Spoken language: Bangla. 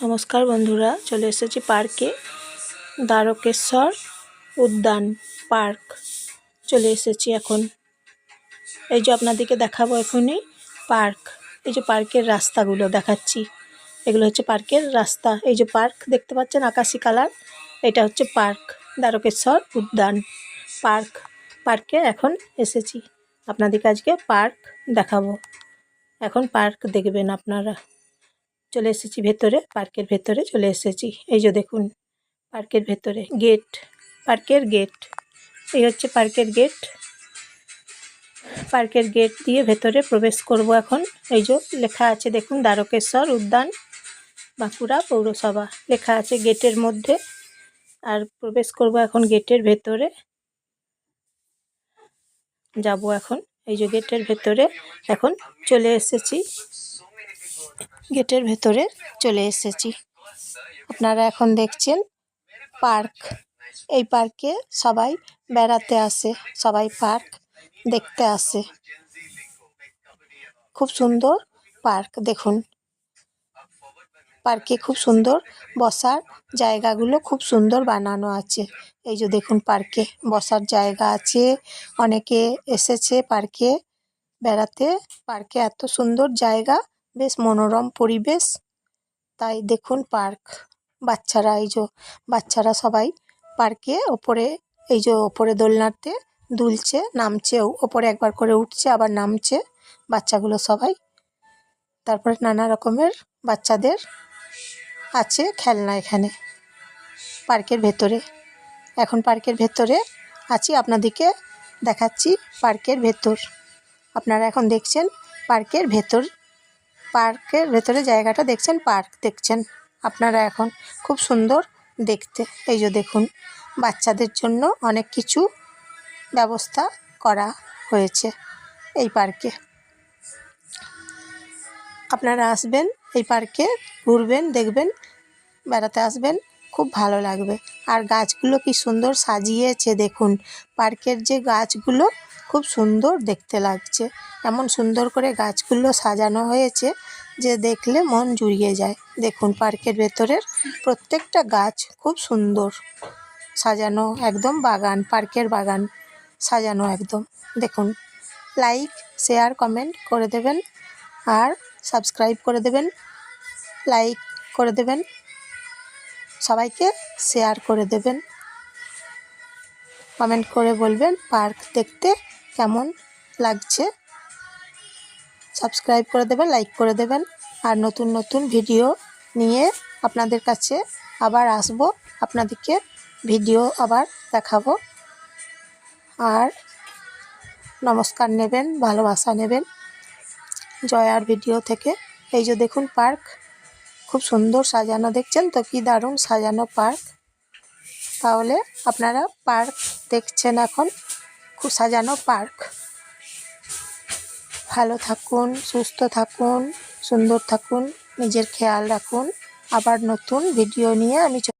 নমস্কার বন্ধুরা, চলে এসেছি পার্কে। দ্বারকেশ্বর উদ্যান পার্ক চলে এসেছি এখন। এই যে আপনাদেরকে দেখাবো এখনই পার্ক। এই যে পার্কের রাস্তাগুলো দেখাচ্ছি। এগুলো হচ্ছে পার্কের রাস্তা। এই যে পার্ক দেখতে পাচ্ছেন, আকাশি কালার। এটা হচ্ছে পার্ক, দ্বারকেশ্বর উদ্যান পার্ক। পার্কে এখন এসেছি। আপনাদেরকে আজকে পার্ক দেখাবো। এখন পার্ক দেখবেন আপনারা। চলে এসেছি ভেতরে, পার্কের ভেতরে চলে এসেছি। এই যে দেখুন, পার্কের ভেতরে, গেট, পার্কের গেট। এই হচ্ছে পার্কের গেট। পার্কের গেট দিয়ে ভেতরে প্রবেশ করব এখন। এই যে লেখা আছে, দেখুন, দ্বারকেশ্বর উদ্যান, বাঁকুড়া পৌরসভা। লেখা আছে গেটের মধ্যে। আর প্রবেশ করব এখন গেটের ভেতরে। যাব এখন। এই যে গেটের ভেতরে এখন চলে এসেছি। গেটের ভেতরে চলে এসেছি। আপনারা এখন দেখছেন পার্ক। এই পার্কে সবাই বেড়াতে আসে, সবাই পার্ক দেখতে আসে। খুব সুন্দর পার্ক, দেখুন। পার্কে খুব সুন্দর বসার জায়গাগুলো খুব সুন্দর বানানো আছে। এই যে দেখুন পার্কে বসার জায়গা আছে। অনেকে এসেছে পার্কে বেড়াতে। পার্কে এত সুন্দর জায়গা বেশ মনোরম পরিবেশ। তাই দেখুন পার্ক। বাচ্চারা এই যে, বাচ্চারা সবাই পার্কে ওপরে, এই যে ওপরে দোলনাতে দুলছে, নামছে, ওপরে একবার করে উঠছে, আবার নামছে বাচ্চাগুলো সবাই। তারপরে নানা রকমের বাচ্চাদের আছে খেলনা এখানে পার্কের ভেতরে। এখন পার্কের ভেতরে আছি, আপনাদেরকে দেখাচ্ছি পার্কের ভেতর। আপনারা এখন দেখছেন পার্কের ভেতর পার্কের ভেতরে জায়গাটা দেখছেন? পার্ক দেখছেন। আপনারা এখন খুব সুন্দর দেখতে। এই যে দেখুন, বাচ্চাদের জন্য অনেক কিছু ব্যবস্থা করা হয়েছে এই পার্কে। আপনারা আসবেন এই পার্কে, ঘুরবেন, দেখবেন, বেড়াতে আসবেন। খুব ভালো লাগবে। আর গাছগুলো কি সুন্দর সাজিয়েছে দেখুন। পার্কের যে গাছগুলো খুব সুন্দর দেখতে লাগছে। এমন সুন্দর করে গাছগুলো সাজানো হয়েছে যে দেখলে মন জুড়িয়ে যায়। দেখুন পার্কের ভেতরের প্রত্যেকটা গাছ খুব সুন্দর সাজানো একদম বাগান, পার্কের বাগান সাজানো একদম। দেখুন, লাইক, শেয়ার, কমেন্ট করে দেবেন আর সাবস্ক্রাইব করে দেবেন, লাইক করে দেবেন। সবাইকে শেয়ার করে দেবেন। কমেন্ট করে বলবেন পার্ক দেখতে কেমন লাগছে। সাবস্ক্রাইব করে দেবেন লাইক করে দেবেন। আর নতুন নতুন ভিডিও নিয়ে আপনাদের কাছে আবার আসব। আপনাদেরকে ভিডিও আবার দেখাবো। আর নমস্কার নেবেন, ভালোবাসা নেবেন। জয়ার ভিডিও থেকে। এই যে দেখুন পার্ক খুব সুন্দর সাজানো, দেখছেন তো কি দারুণ সাজানো পার্ক। তাহলে আপনারা পার্ক দেখছেন এখন, খুব সাজানো পার্ক। ভালো থাকুন, সুস্থ থাকুন, সুন্দর থাকুন, নিজের খেয়াল রাখুন। আবার নতুন ভিডিও নিয়ে আমি